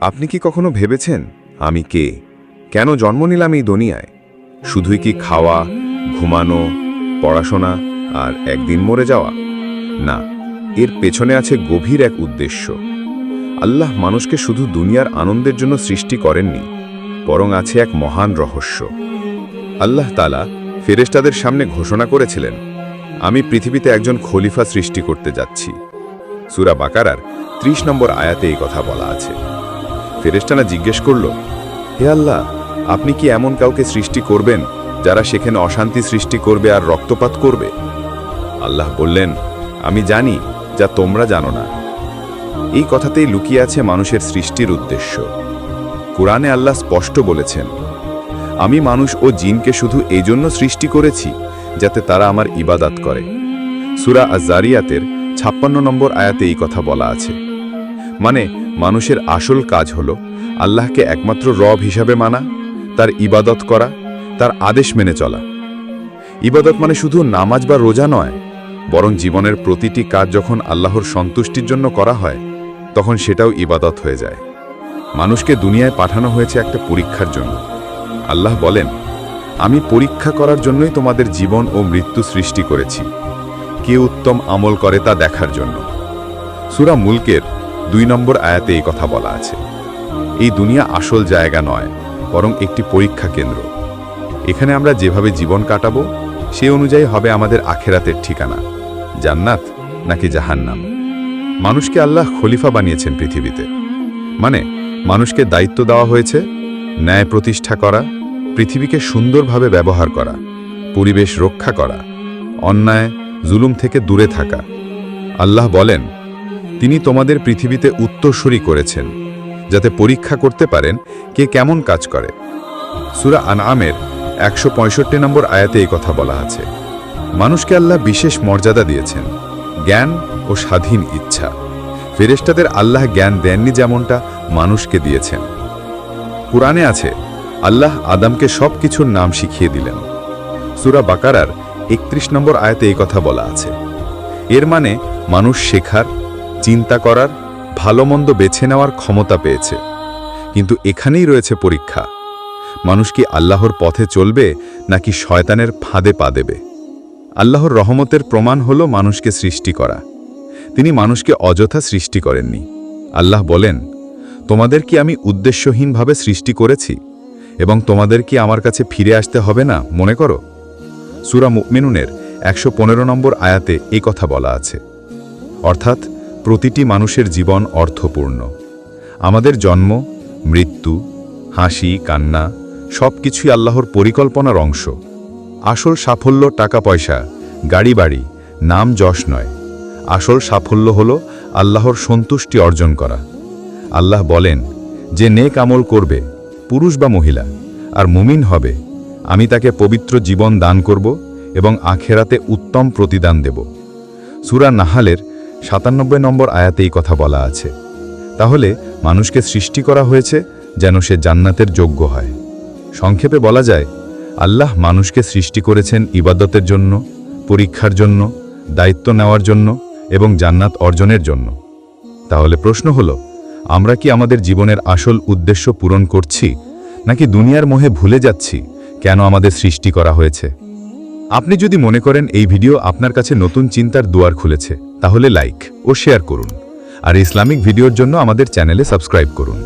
আপনি কি কখনো ভেবেছেন, আমি কে? কেন জন্ম নিলাম এই দুনিয়ায়? শুধুই কি খাওয়া, ঘুমানো, পড়াশোনা আর একদিন মরে যাওয়া? না, এর পেছনে আছে গভীর এক উদ্দেশ্য। আল্লাহ মানুষকে শুধু দুনিয়ার আনন্দের জন্য সৃষ্টি করেননি, বরং আছে এক মহান রহস্য। আল্লাহ তালা ফেরেশতাদের সামনে ঘোষণা করেছিলেন, আমি পৃথিবীতে একজন খলিফা সৃষ্টি করতে যাচ্ছি। সুরা বাকারার ত্রিশ নম্বর আয়াতে এই কথা বলা আছে। ফেরেশতানা জিজ্ঞেস করল, হে আল্লাহ, আপনি কি এমন কাউকে সৃষ্টি করবেন যারা সেখানে অশান্তি সৃষ্টি করবে আর রক্তপাত করবে? আল্লাহ বললেন, আমি জানি যা তোমরা জানো না। এই কথাতেই লুকিয়ে আছে মানুষের সৃষ্টির উদ্দেশ্য। কোরআনে আল্লাহ স্পষ্ট বলেছেন, আমি মানুষ ও জিনকে শুধু এই জন্য সৃষ্টি করেছি যাতে তারা আমার ইবাদাত করে। সুরা আজারিয়াতের ছাপ্পান্ন নম্বর আয়াতে এই কথা বলা আছে। মানে মানুষের আসল কাজ হল আল্লাহকে একমাত্র রব হিসাবে মানা, তার ইবাদত করা, তার আদেশ মেনে চলা। ইবাদত মানে শুধু নামাজ বা রোজা নয়, বরং জীবনের প্রতিটি কাজ যখন আল্লাহর সন্তুষ্টির জন্য করা হয়, তখন সেটাও ইবাদত হয়ে যায়। মানুষকে দুনিয়ায় পাঠানো হয়েছে একটা পরীক্ষার জন্য। আল্লাহ বলেন, আমি পরীক্ষা করার জন্যই তোমাদের জীবন ও মৃত্যু সৃষ্টি করেছি। কে উত্তম আমল করে তা দেখার জন্য। সুরা মুলকের দুই নম্বর আয়াতে এই কথা বলা আছে। এই দুনিয়া আসল জায়গা নয়, বরং একটি পরীক্ষা কেন্দ্র। এখানে আমরা যেভাবে জীবন কাটাবো, সে অনুযায়ী হবে আমাদের আখেরাতের ঠিকানা, জান্নাত নাকি জাহান্নাম। মানুষকে আল্লাহ খলিফা বানিয়েছেন পৃথিবীতে। মানে মানুষকে দায়িত্ব দেওয়া হয়েছে, ন্যায় প্রতিষ্ঠা করা, পৃথিবীকে সুন্দরভাবে ব্যবহার করা, পরিবেশ রক্ষা করা, অন্যায়, জুলুম থেকে দূরে থাকা। আল্লাহ বলেন তিনি তোমাদের পৃথিবীতে উত্তরসূরি করেছেন, যাতে পরীক্ষা করতে পারেন কে কেমন কাজ করে। সুরা আনআমের একশো পঁয়ষট্টি নম্বর আয়াতে এই কথা বলা আছে। মানুষকে আল্লাহ বিশেষ মর্যাদা দিয়েছেন, জ্ঞান ও স্বাধীন ইচ্ছা। ফেরেশতাদের আল্লাহ জ্ঞান দেননি যেমনটা মানুষকে দিয়েছেন। কুরআনে আছে, আল্লাহ আদামকে সব কিছুর নাম শিখিয়ে দিলেন। সুরা বাকারার একত্রিশ নম্বর আয়াতে এই কথা বলা আছে। এর মানে মানুষ শেখার চিন্তা করার, ভালো মন্দ বেছে নেওয়ার ক্ষমতা পেয়েছে। কিন্তু এখানেই রয়েছে পরীক্ষা। মানুষ কি আল্লাহর পথে চলবে, নাকি শয়তানের ফাঁদে পা দেবে? আল্লাহর রহমতের প্রমাণ হল মানুষকে সৃষ্টি করা। তিনি মানুষকে অযথা সৃষ্টি করেননি। আল্লাহ বলেন, তোমাদের কি আমি উদ্দেশ্যহীনভাবে সৃষ্টি করেছি? এবং তোমাদের কি আমার কাছে ফিরে আসতে হবে না, মনে করো? সুরা মুকমিনুনের একশো নম্বর আয়াতে এই কথা বলা আছে। অর্থাৎ প্রতিটি মানুষের জীবন অর্থপূর্ণ। আমাদের জন্ম, মৃত্যু, হাসি, কান্না সব কিছুই আল্লাহর পরিকল্পনার অংশ। আসল সাফল্য টাকা পয়সা গাড়ি বাড়ি নাম যশ নয়। আসল সাফল্য হল আল্লাহর সন্তুষ্টি অর্জন করা। আল্লাহ বলেন, যে নেক আমল করবে, পুরুষ বা মহিলা, আর মুমিন হবে, আমি তাকে পবিত্র জীবন দান করব এবং আখেরাতে উত্তম প্রতিদান দেব। সুরা নাহালের সাতানব্বই নম্বর আয়াতে এই কথা বলা আছে। তাহলে মানুষকে সৃষ্টি করা হয়েছে যেন সে জান্নাতের যোগ্য হয়। সংক্ষেপে বলা যায়, আল্লাহ মানুষকে সৃষ্টি করেছেন ইবাদতের জন্য, পরীক্ষার জন্য, দায়িত্ব নেওয়ার জন্য এবং জান্নাত অর্জনের জন্য। তাহলে প্রশ্ন হল, আমরা কি আমাদের জীবনের আসল উদ্দেশ্য পূরণ করছি, নাকি দুনিয়ার মোহে ভুলে যাচ্ছি কেন আমাদের সৃষ্টি করা হয়েছে? আপনি যদি মনে করেন এই ভিডিও আপনার কাছে নতুন চিন্তার দুয়ার খুলেছে, তাহলে লাইক ও শেয়ার করুন। আর ইসলামিক ভিডিওর জন্য আমাদের চ্যানেলে সাবস্ক্রাইব করুন।